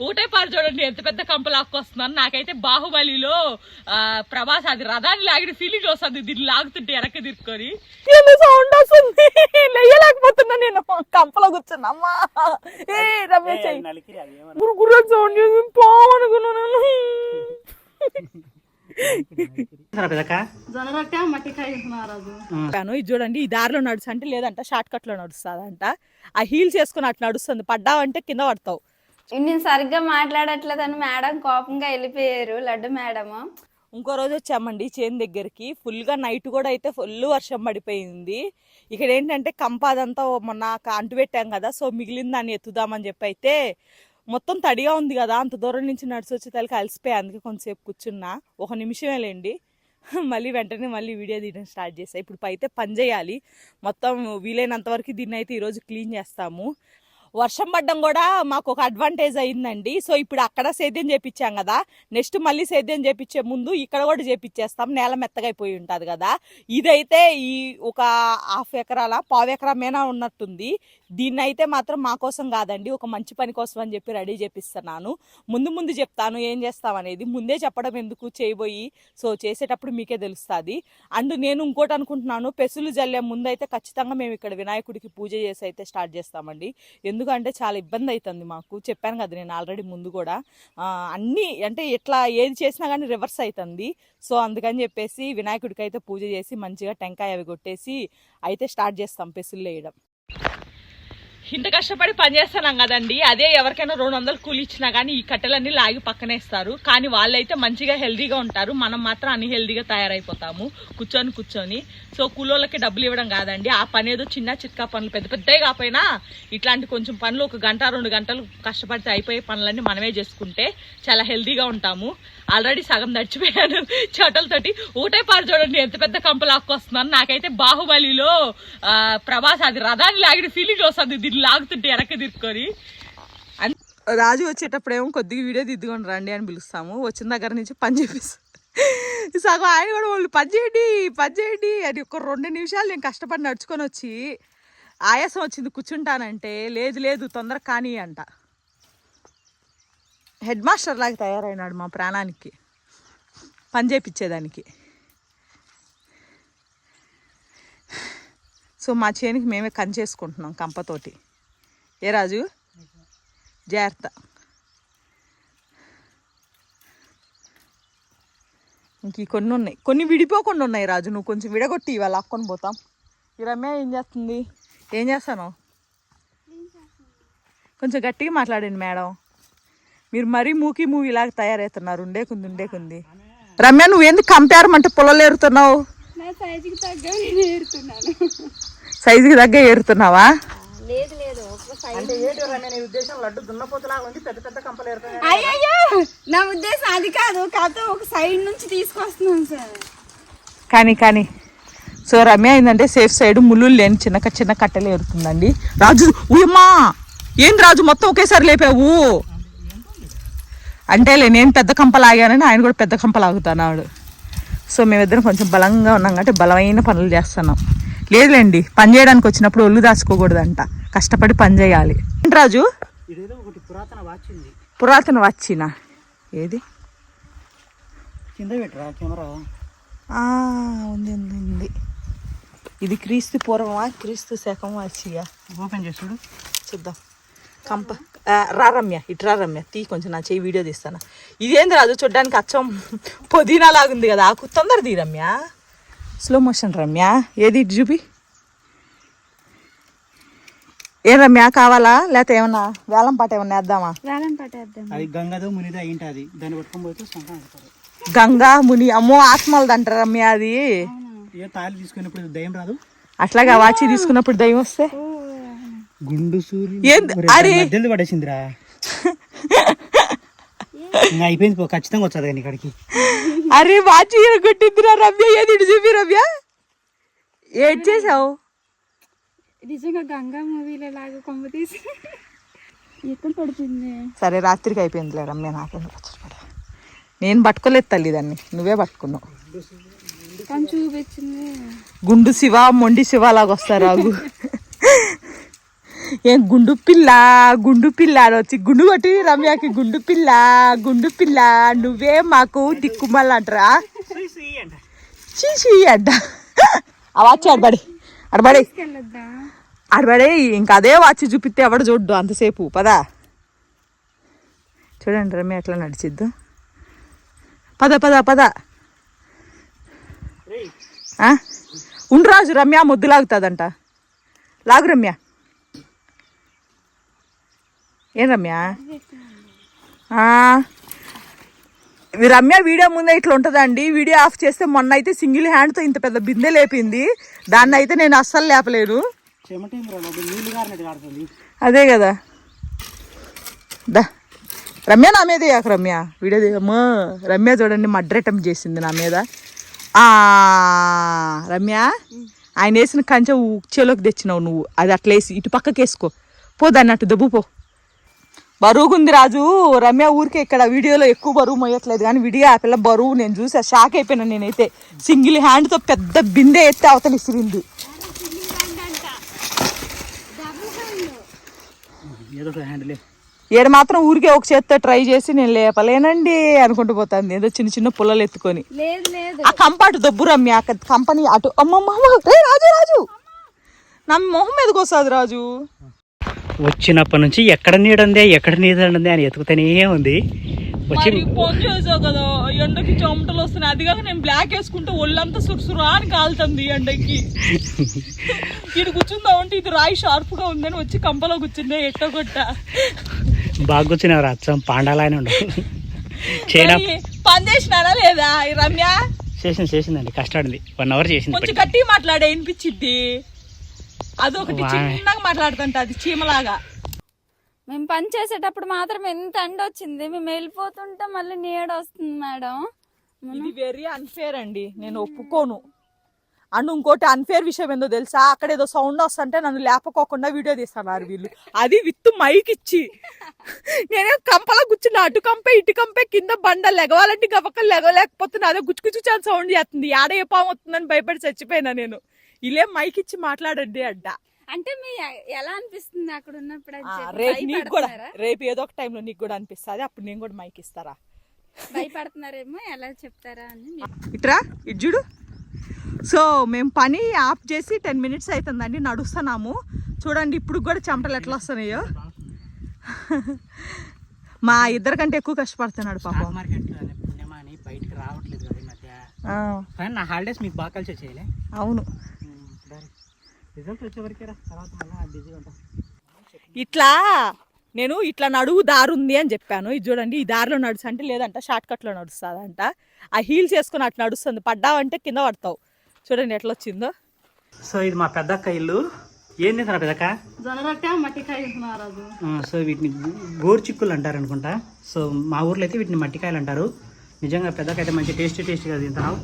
ఒకటే పారు చూడండి ఎంత పెద్ద కంప లాక్కొస్తున్నాను నాకైతే బాహుబలిలో ఆ, ప్రభాస్ అది రథాన్ని లాగిన ఫీలింగ్ వస్తుంది. దీన్ని లాగుతుంటే వెనక్కి తిరుక్కొని సౌండ్ వస్తుంది? లేయలేకపోతున్నా నేను. కంపలో కూర్చున్నా. అమ్మా. ఏ సౌండ్ చేసి పావనుకున్నాను ఇది చూడండి ఈ దారిలో నడుచు అంటే లేదంట షార్ట్ కట్లో నడుస్తుందంట. ఆ హీల్స్ వేసుకుని అట్లా నడుస్తుంది. పడ్డావంటే కింద పడతావు. నేను సరిగ్గా మాట్లాడట్లేదని మేడం కోపంగా వెళ్ళిపోయారు. లడ్డు మేడం. ఇంకో రోజు వచ్చామండి చేను దగ్గరికి. ఫుల్గా నైట్ కూడా అయితే ఫుల్ వర్షం పడిపోయింది. ఇక్కడ ఏంటంటే కంపాదంతా మొన్న అంటు పెట్టాం కదా సో మిగిలిన దాన్ని ఎత్తుదామని చెప్పి అయితే మొత్తం తడిగా ఉంది కదా అంత దూరం నుంచి నడిచి వచ్చి తలకి అలసిపోయి అందుకే కొంతసేపు కూర్చున్నా. ఒక నిమిషమే లేండి. మళ్ళీ వెంటనే మళ్ళీ వీడియో తీయడం స్టార్ట్ చేసా ఇప్పుడు అయితే పని చేయాలి. మొత్తం వీలైనంత వరకు దీన్ని అయితే ఈరోజు క్లీన్ చేస్తాము. వర్షం పడ్డం కూడా మాకు ఒక అడ్వాంటేజ్ అయిందండి. సో ఇప్పుడు అక్కడ సేద్యం చేపించాం కదా నెక్స్ట్ మళ్ళీ సేద్యం చేపించే ముందు ఇక్కడ కూడా చేపించేస్తాం నేల మెత్తగా అయిపోయి ఉంటుంది కదా. ఇదైతే ఈ ఒక హాఫ్ ఎకరాల పావు ఎకరా మేనా ఉన్నట్టుంది. దీన్ని అయితే మాత్రం మా కోసం కాదండి ఒక మంచి పని కోసం అని చెప్పి రెడీ చేపిస్తున్నాను. ముందు ముందు చెప్తాను ఏం చేస్తాం అనేది. ముందే చెప్పడం ఎందుకు చేయబోయి సో చేసేటప్పుడు మీకే తెలుస్తుంది. అండ్ నేను ఇంకోటి అనుకుంటున్నాను పెసులు జల్లే ముందు అయితే ఖచ్చితంగా మేము ఇక్కడ వినాయకుడికి పూజ చేసి అయితే స్టార్ట్ చేస్తామండి. ఎందుకు ఎందుకంటే చాలా ఇబ్బంది అవుతుంది మాకు. చెప్పాను కదా నేను ఆల్రెడీ ముందు కూడా. అన్నీ అంటే ఎట్లా ఏది చేసినా కానీ రివర్స్ అవుతుంది సో అందుకని చెప్పేసి వినాయకుడికి అయితే పూజ చేసి మంచిగా టెంకాయ అవి కొట్టేసి అయితే స్టార్ట్ చేస్తాం పెసులు వేయడం. ఇంత కష్టపడి పనిచేస్తున్నాం కదండి. అదే ఎవరికైనా రెండు వందలు కూలి ఇచ్చినా కానీ ఈ కట్టెలన్నీ లాగి పక్కనేస్తారు కానీ వాళ్ళైతే మంచిగా హెల్దీగా ఉంటారు. మనం మాత్రం అన్ని హెల్దీగా తయారైపోతాము. కూర్చొని కూర్చొని. సో కూలోళ్ళకి డబ్బులు ఇవ్వడం కాదండి. ఆ పని ఏదో చిన్న చిట్కా పనులు పెద్ద పెద్దవి కాకపోయినా ఇట్లాంటి కొంచెం పనులు ఒక గంట రెండు గంటలు కష్టపడితే అయిపోయే పనులన్నీ మనమే చేసుకుంటే చాలా హెల్దీగా ఉంటాము. ఆల్రెడీ సగం నడిచిపోయాను చోటలతోటి. ఒకటే పారు చూడండి ఎంత పెద్ద కంప లాక్కొస్తున్నాను నాకైతే బాహుబలిలో ప్రభాస్ అది రథాన్ని లాగిన ఫీలింగ్ వస్తుంది. లాగుతుంటే వెనక్కి తిరుక్కొని రాజు వచ్చేటప్పుడు ఏమో కొద్దిగా వీడియో దిద్దుకొని రండి అని పిలుస్తాము. వచ్చిన దగ్గర నుంచి పని చేపిస్తాం సగం ఆయన కూడా వాళ్ళు పని చేయండి పని చేయండి అది ఒక రెండు నిమిషాలు నేను కష్టపడి నడుచుకొని వచ్చి ఆయాసం వచ్చింది కూర్చుంటానంటే లేదు లేదు తొందర కానీ అంట. హెడ్ మాస్టర్ లాగా తయారైనాడు మా ప్రాణానికి. పని చేయించేదానికి సో మా చేనికి మేమే కంచేసుకుంటున్నాం కంపతోటి. ఏ రాజు? జాగ్రత్త. ఇంక కొన్ని ఉన్నాయి. కొన్ని విడిపోకుండా ఉన్నాయి రాజు. నువ్వు కొంచెం విడగొట్టి ఇవాళ అక్కొని పోతాం. ఈ రమ్య ఏం చేస్తుంది? ఏం చేస్తాను? కొంచెం గట్టిగా మాట్లాడండి మేడం. మీరు మరీ మూకీ మూవీ ఇలాగా తయారవుతున్నారు. ఉండే కుంది ఉండే కుంది. రమ్య నువ్వు ఎందుకు కంపేరమంటే పొలలు ఏరుతున్నావు నా సైజుకి తగ్గ నేను ఏరుతున్నాను. సైజుకి దగ్గర ఏరుతున్నావా లేదు లేదు అంటే నీ ఉద్దేశం లడ్డు దున్నపోతులాగా ఉంది పెద్ద పెద్ద కంపలు ఏరుతాయి అయ్యయ్యో! నా ఉద్దేశం అది కాదు కాకపోతే ఒక సైడ్ నుంచి తీసుకొస్తున్నాను సార్. కానీ కానీ సో రమ్య ఏంటంటే సేఫ్ సైడ్ ముళ్ళు లేని చిన్న చిన్న కట్టెలు ఏరుతుందండి. రాజు ఉయమ్మా ఏం రాజు మొత్తం ఒకేసారి లేపావు? అంటేలే నేను పెద్ద కంప లాగానని ఆయన కూడా పెద్ద కంప లాగుతున్నాడు సో మేమిద్దరం కొంచెం బలంగా ఉన్నాం కాబట్టి బలమైన పనులు చేస్తున్నాం. లేదులేండి పని చేయడానికి వచ్చినప్పుడు ఒళ్ళు దాచుకోకూడదంట. కష్టపడి పని చేయాలి. రాజు? పురాతన వచ్చిన. ఏది? కింద పెట్టరా కెమెరా? ఆ, ఉంది ఉంది ఉంది. ఇది క్రీస్తు పూర్వమా క్రీస్తు శకమా వచ్చిగా ఓపెన్ చేసి చూడు. చూద్దాం. కంప ఆ, రా రమ్య ఇటు రా రమ్య తీ కొంచెం నా చెయ్యి వీడియో తీస్తాను. ఇదేంది రాదు చూడ్డానికి అచ్చం పుదీనా లాగుంది కదా. ఆకు తొందర తీ రమ్య స్లో మోషన్ రమ్య ఏది ఇటు చూపి ఏం రమ్య కావాలా? లేకపోతే ఏమన్నా వేలం పాట ఏమన్నా వేద్దామా? వేలం పట్టేద్దాం అది గంగదో మునిదో అయింటి అది దాన్ని పట్టుకొని పోతే సొంతం అంటారు. గంగా ముని అమ్మో ఆత్మలదంట రమ్య అది. ఏ తాళి తీసుకున్నప్పుడు దయ్యం రాదు. అట్లాగా వాచి తీసుకున్నప్పుడు దయ్యం వస్తే? గుండు సూర్యుడు పడేసిందిరా. అయిపోయింది ఖచ్చితంగా వచ్చేది కానీ ఇక్కడికి. అరే వాచి కొట్టిందిరా రమ్య? ఏది చూపి రమ్య. ఏం చేసావు నిజంగా గంగా మూవీలో లాగా కొమ్మ తీసి ఎక్కడ పడుతుంది? సరే రాత్రికి అయిపోయిందిలే రమ్య నాకేం పచ్చడి నేను పట్టుకోలేదు తల్లి దాన్ని. నువ్వే పట్టుకున్నావు. కానీ చూపించింది గుండు శివ మొండి శివ లాగా వస్తారు రాగు ఏం గుండు పిల్ల గుండు పిల్ల అని వచ్చి గుండు కొట్టి రమ్యకి గుండు పిల్ల గుండు పిల్ల నువ్వే మాకు దిక్కుమల్ల అంటారా? చీచి అడ్డ ఆ వాచ్ అడబడి అడబడి అడబడి ఇంకా అదే వాచ్ చూపిస్తే ఎవడు చూడ్డు అంతసేపు పదా. చూడండి రమ్య ఎట్లా నడిచిద్దు. పద పద పద. ఆ? ఉండు రాజు రమ్య ముద్దు లాగుతుందంట. లాగు రమ్య. ఏం రమ్య? రమ్య వీడియో ముందే ఇట్లా ఉంటుందండి. వీడియో ఆఫ్ చేస్తే మొన్న అయితే సింగిల్ హ్యాండ్తో ఇంత పెద్ద బిందె లేపింది. దాన్ని అయితే నేను అస్సలు లేపలేను అదే కదా. దా. రమ్య నా మీద యాక రమ్య. వీడియో దిగమ్మా రమ్య చూడండి మడ్రటం చేసింది నా మీద. రమ్య ఆయన వేసిన కంచె ఉచ్చేలోకి తెచ్చినావు నువ్వు. అది అట్లా వేసి ఇటు పక్కకి వేసుకో పో దాన్ని అటు దెబ్బు పో. బరువుగుంది రాజు. రమ్య ఊరికే ఇక్కడ వీడియోలో ఎక్కువ బరువు మోయట్లేదు కానీ విడిగా ఆ పిల్ల బరువు నేను చూసా షాక్ అయిపోయినా నేనైతే. సింగిల్ హ్యాండ్తో పెద్ద బిందె ఎత్తే అవతల ఇసిరింది హ్యాండిలే ఈడ మాత్రం ఊరికే ఒక చేత్తో ట్రై చేసి నేను లేపలేనండి అనుకుంటూ పోతాంది. ఏదో చిన్న చిన్న పుల్లలు ఎత్తుకొని. లేదు లేదు. ఆ కంపాటు దొబ్బు రమ్య. ఆ కంపెనీ అటు అమ్మమ్మ. రే రాజు రాజు. నా మొహం మీదకి వస్తుంది రాజు. వచ్చినప్పటి నుంచి ఎక్కడ నీడుందే ఎక్కడ నీడుందే అని ఎతుకుతూనే ఉంది. వచ్చి ఫోన్ చేసావు కదా ఎండకి చెమటలు వస్తున్నాయి. అది కాక నేను బ్లాక్ వేసుకుంటే ఒళ్ళంతా సురుసురా అని కాలుతుంది ఎండకి. ఇది కూర్చుందాం అంటే ఇది రాయి షార్ప్గా ఉందని వచ్చి కంపలో కూర్చుందే ఎట్ట కొట్ట. బాగా కూర్చున్నారు అచ్చం పాండాలానే ఉండవు పని చేసినానా లేదా రమ్య? చేసింది చేసిందండి కష్టపడింది. వన్ అవర్ చేసింది కొంచెం. గట్టిగా మాట్లాడే వినిపించిద్ది అదొకటి. చిన్నగా మాట్లాడుతుంట అది చీమలాగా. మేము పని చేసేటప్పుడు మాత్రం ఎంత ఎండ వచ్చింది మేము వెళ్ళిపోతుంటే మళ్ళీ నీడ వస్తుంది మేడం. ఇది వెరీ అన్ఫేర్ అండి నేను ఒప్పుకోను. అండ్ ఇంకోటి అన్ఫేర్ విషయం ఏందో తెలుసా? అక్కడ ఏదో సౌండ్ వస్తుంటే నన్ను లేపకోకుండా వీడియో తీస్తున్నారు వీళ్ళు. అది విత్ మైక్ ఇచ్చి. నేనే కంపలా కూర్చున్నా అటు కంపే ఇటు కంపే కింద బండ లెగవాలంటే గబక్క లెగలేకపోతున్నా అదే గుచ్చు గుచ్చు చాలా సౌండ్ చేస్తుంది. ఆడ ఏ పాము వస్తుందని భయపడి చచ్చిపోయినా నేను. ఇలే మైక్ ఇచ్చి మాట్లాడండి అడ్డ. అంటే మీ ఎలా అనిపిస్తుంది అక్కడ ఉన్నప్పుడు రేపు నీకు కూడా? రేపు ఏదో ఒక టైంలో నీకు కూడా అనిపిస్తుంది అప్పుడు నేను కూడా మైక్ ఇస్తారా? భయపడుతున్నారేమో ఎలా చెప్తారా అని ఇట్రా ఇటు చూడు. సో మేము పని ఆఫ్ చేసి టెన్ మినిట్స్ అవుతుందండి నడుస్తున్నాము. చూడండి ఇప్పుడు కూడా చెమటలు ఎట్లా వస్తున్నాయో. మా ఇద్దరికంటే ఎక్కువ కష్టపడుతున్నాడు పాపం. బయటికి రావట్లేదు నా హాలిడేస్ మీకు బాగా కలిసి వచ్చేయలే. అవును. రిజల్ట్ వచ్చేవరకే రా తర్వాత మళ్ళీ బిజీగా ఉంటాం. ఇట్లా నేను ఇట్లా నడువు దారి ఉంది అని చెప్పాను. ఇది చూడండి ఈ దారిలో నడుచు అంటే లేదంట షార్ట్ కట్లో నడుస్తుందంట. ఆ హీల్స్ వేసుకొని అట్లా నడుస్తుంది. పడ్డావంటే కింద పడతావు. చూడండి ఎట్లా వచ్చిందో. సో ఇది మా పెద్దక్క ఇల్లు. ఏం తింటున్నా పెద్దక్క? సో వీటిని గోరు చిక్కులు అంటారు అనుకుంటా సో మా ఊర్లో అయితే వీటిని మట్టికాయలు అంటారు. నిజంగా పెద్దక్క అయితే మంచి టేస్టీ టేస్టీగా తింటున్నావు.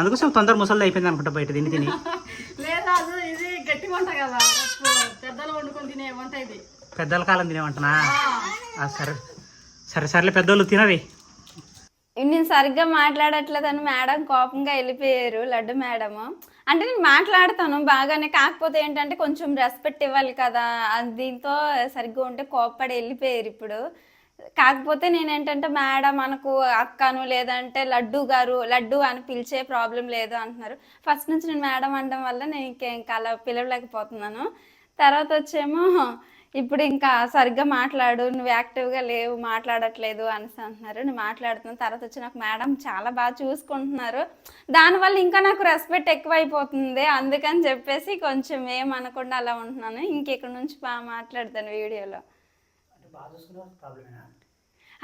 అందుకోసం తొందర ముసలి అయిపోయింది అనుకుంటా బయట తిని తిని లేదు రాజు ఇది గట్టి వంట కదా? పెద్దలు వండుకొని తినే వంట ఇది. పెద్దల కాలం తినేమంటున్నా ఆ, సరే. సరే సర్లే పెద్దోళ్ళు తినవి నేను సరిగ్గా మాట్లాడట్లేదని మేడం కోపంగా వెళ్ళిపోయారు లడ్డు మేడం. అంటే నేను మాట్లాడతాను బాగానే కాకపోతే ఏంటంటే కొంచెం రెస్పెక్ట్ ఇవ్వాలి కదా. అది దీంతో సరిగ్గా ఉంటే కోపపడి వెళ్ళిపోయారు ఇప్పుడు. కాకపోతే నేనేంటంటే మేడం మనకు అక్కను లేదంటే లడ్డు గారు లడ్డు అని పిలిచే ప్రాబ్లం లేదు అంటున్నారు. ఫస్ట్ నుంచి నేను మేడం అనడం వల్ల నేను ఇంకా ఇంకా అలా పిలవలేకపోతున్నాను. తర్వాత వచ్చేమో ఇప్పుడు ఇంకా సరిగ్గా మాట్లాడు నువ్వు యాక్టివ్గా లేవు మాట్లాడట్లేదు అనేసి అంటున్నారు. నేను మాట్లాడుతున్నాను తర్వాత వచ్చి నాకు మేడం చాలా బాగా చూసుకుంటున్నారు. దానివల్ల ఇంకా నాకు రెస్పెక్ట్ ఎక్కువైపోతుంది. అందుకని చెప్పేసి కొంచెం ఏమనకుండా అలా ఉంటున్నాను. ఇంకెక్కడి నుంచి బాగా మాట్లాడతాను వీడియోలో?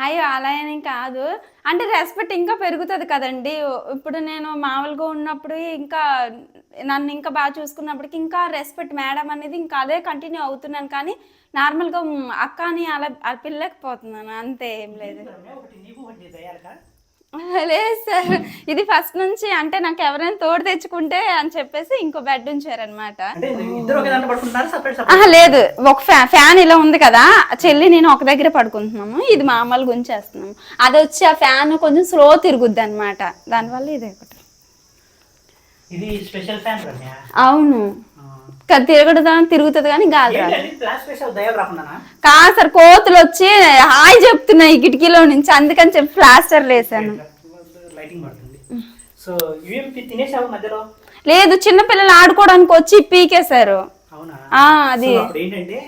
అయ్యో అలా అని కాదు. అంటే రెస్పెక్ట్ ఇంకా పెరుగుతుంది కదండి. ఇప్పుడు నేను మామూలుగా ఉన్నప్పుడు ఇంకా నన్ను ఇంకా బాగా చూసుకున్నప్పటికి ఇంకా రెస్పెక్ట్ మేడం అనేది ఇంకా అదే కంటిన్యూ అవుతున్నాను. కానీ నార్మల్గా అక్క అని అలా అలా పిల్లకపోతున్నాను అంతే ఏం లేదు. లేదు సార్. ఇది ఫస్ట్ నుంచి అంటే నాకు ఎవరైనా తోడు తెచ్చుకుంటే అని చెప్పేసి ఇంకో బెడ్ ఉంచారనమాట లేదు. ఒక ఫ్యా ఫ్యాన్ ఇలా ఉంది కదా. చెల్లి నేను ఒక దగ్గర పడుకుంటున్నాము. ఇది మామూలుగా ఉంచేస్తున్నాము అది వచ్చి ఆ ఫ్యాన్ కొంచెం స్లో తిరుగుద్ది అనమాట దానివల్ల ఇది ఒకటి. అవును. తిరగడుదా తిరుగుతుంది కానీ గాలి కాదు సార్ కోతులు వచ్చి హాయ్ చెప్తున్నాయి కిటికీలో నుంచి అందుకని చెప్పి ప్లాస్టర్ మధ్యలో? లేదు చిన్న పిల్లలు ఆడుకోవడానికి వచ్చి పీకేశారు అది. ఏంటంటే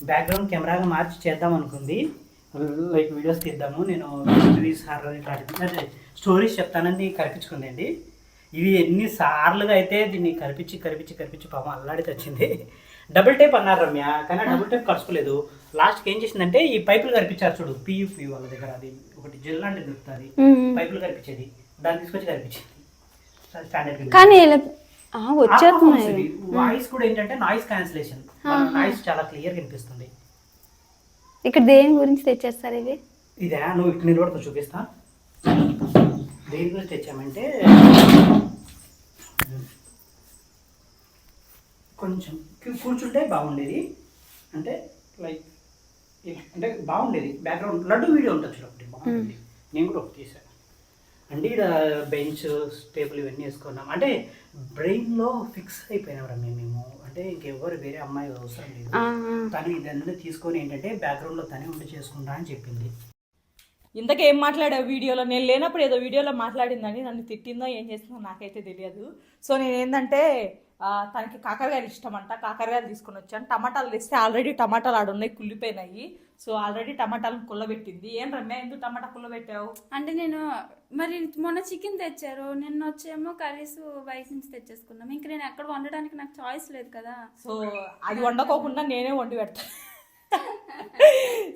బ్యాక్గ్రౌండ్ కెమెరాగా మార్చి చేద్దాం అనుకుంది. లైక్ వీడియోస్ తీద్దాము నేను స్టోరీస్ హారర్ ఇట్లాంటి స్టోరీస్ చెప్తానని కల్పించుకుంది అండి ఇవి ఎన్ని సార్లుగా అయితే దీన్ని కల్పించి కల్పించి కల్పించి పాపం అల్లాడి తెచ్చింది డబుల్ టేప్ అన్నారు రమ్య కానీ డబుల్ టేప్ కలుసుకోలేదు లాస్ట్కి ఏం చేసిందంటే ఈ పైపులు కనిపించారు చూడు పియూపి వాళ్ళ దగ్గర అది ఒకటి జెల్ లాంటిది దొరుకుతుంది. పైపులు కనిపించేది దాన్ని తీసుకొచ్చి కనిపించింది స్టాండర్డ్ కానీ వచ్చేస్తున్నాయి. వాయిస్ కూడా ఏంటంటే నాయిస్ క్యాన్సిలేషన్ నాయిస్ చాలా క్లియర్ కనిపిస్తుంది ఇక్కడ దేని గురించి తెచ్చేస్తారు ఇవి? ఇదే నువ్వు ఇటు నిలబడుతూ చూపిస్తా. దేని గురించి తెచ్చామంటే కొంచెం కూర్చుంటే బాగుండేది. అంటే లైక్ అంటే బాగుండేది. బ్యాక్గ్రౌండ్ లడ్డు వీడియో ఉంటుంది చూడు ఒకటి బాగుండేది. నేను కూడా ఒకటి తీసాను అంటే ఇక్కడ బెంచ్ టేబుల్ ఇవన్నీ వేసుకున్నాం. అంటే బ్రెయిన్లో ఫిక్స్ అయిపోయినాం మేము అంటే ఇంకెవ్వరు వేరే అమ్మాయి అవసరం లేదు. తను ఇదన్నీ తీసుకొని ఏంటంటే బ్యాక్గ్రౌండ్లో తనే ఉండి చేసుకుంటా అని చెప్పింది. ఇంతకేం మాట్లాడావు వీడియోలో? నేను లేనప్పుడు ఏదో వీడియోలో మాట్లాడిందని నన్ను తిట్టిందో ఏం చేసిందో నాకైతే తెలియదు. సో నేను ఏంటంటే తనకి కాకరకాయలు ఇష్టం అంట కాకరకాయలు తీసుకొని వచ్చాను. టమాటాలు తెస్తే ఆల్రెడీ టమాటాలు ఆడ ఉన్నాయి కుళ్ళిపోయినాయి. సో ఆల్రెడీ టమాటాలను కుల్లబెట్టింది ఏం రమ్య ఎందుకు టమాటా కుల్లబెట్టావు అంటే నేను మరి మొన్న చికెన్ తెచ్చారు. నిన్న వచ్చేమో కర్రీస్ బయట నుంచి తెచ్చేసుకున్నాం. ఇంక నేను ఎక్కడ వండడానికి నాకు చాయిస్ లేదు కదా. సో అది వండుకోకుండా నేనే వండి పెడతాను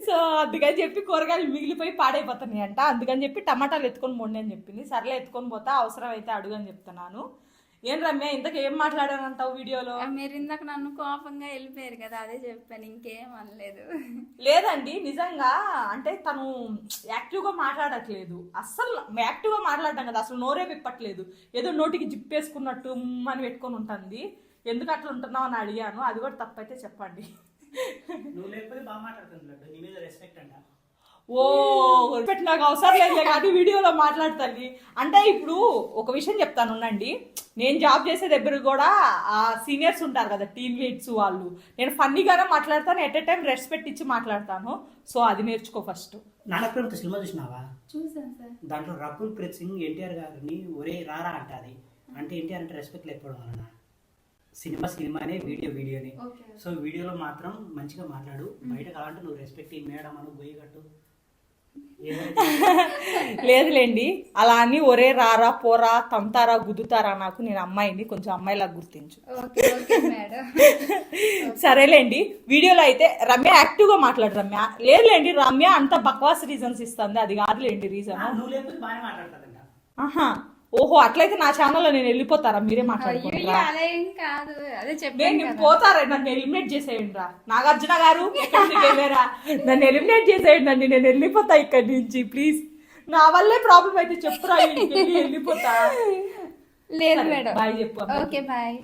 సో అందుకని చెప్పి కూరగాయలు మిగిలిపోయి పాడైపోతున్నాయి అంట అందుకని చెప్పి టమాటాలు ఎత్తుకొని మొండి అని చెప్పింది. సర్లే ఎత్తుకొని పోతా అవసరం అయితే అడుగు అని చెప్తున్నాను. ఏం రమ్య ఇంతకు ఏం మాట్లాడానంటావు వీడియోలో? మీరు ఇందాక నన్ను కోపంగా వెళ్ళిపోయారు కదా అదే చెప్పాను ఇంకేం అనలేదు. లేదండి నిజంగా అంటే తను యాక్టివ్గా మాట్లాడట్లేదు. అస్సలు యాక్టివ్గా మాట్లాడడం కదా అసలు నోరే విప్పట్లేదు. ఏదో నోటికి జిప్పేసుకున్నట్టు అని పెట్టుకొని ఉంటుంది. ఎందుకు అట్లా ఉంటున్నావు అని అడిగాను. అది కూడా తప్పైతే చెప్పండి. నువ్వు లేకపోతే బాగా మాట్లాడుతుంది లడ్డు నీ మీద రెస్పెక్ట్ అంట. ఓ పెట్టి నాకు అవసరం లేదు కానీ వీడియోలో మాట్లాడుతుంది. అంటే ఇప్పుడు ఒక విషయం చెప్తాను ఉండండి. నేను జాబ్ చేసే దగ్గర కూడా ఆ సీనియర్స్ ఉంటారు కదా టీమ్ లీడ్స్ వాళ్ళు. నేను ఫన్నీగానే మాట్లాడతాను ఎట్ ఎ టైం రెస్పెక్ట్ ఇచ్చి మాట్లాడతాను. సో అది నేర్చుకో ఫస్ట్. నానప్రేమతో సినిమా చూసినావా? చూసాను సార్. దాంట్లో రకుల్ ప్రీత్ సింగ్ ఎన్టీఆర్ గారిని ఒరే రారా అంటది. అంటే ఎన్టీఆర్ అంటే రెస్పెక్ట్ లేకపోవడం వలన. సినిమా సినిమానే వీడియో వీడియోనే. సో వీడియోలో మాత్రం మంచిగా మాట్లాడు. బయట కావాలంటే నువ్వు రెస్పెక్ట్ మేడం అను గొయ్యి కట్టు. లేదులేండి. అలా అని ఒరే రారా పోరా తంతారా గుద్దుతారా నాకు. నేను అమ్మాయిని కొంచెం అమ్మాయిలా గుర్తించు. Okay okay madam. సరేలేండి. వీడియోలో అయితే రమ్య యాక్టివ్గా మాట్లాడు రమ్య. లేదులేండి రమ్య అంత బక్వాస్ రీజన్స్ ఇస్తుంది. అది కాదులేండి రీజన్. ఆహా. ఓహో అట్లయితే నా ఛానల్లో నేను వెళ్ళిపోతారా? మీరే కదా. పోతారా? నన్ను ఎలిమినేట్ చేసేయండి రా. నాగార్జున గారు నన్ను ఎలిమినేట్ చేసేయండి అండి నేను వెళ్ళిపోతా ఇక్కడి నుంచి ప్లీజ్ నా వల్లే ప్రాబ్లం అయితే చెప్పురా వెళ్ళిపోతా. లేదు మేడం. బాయ్ చెప్పు ఓకే బాయ్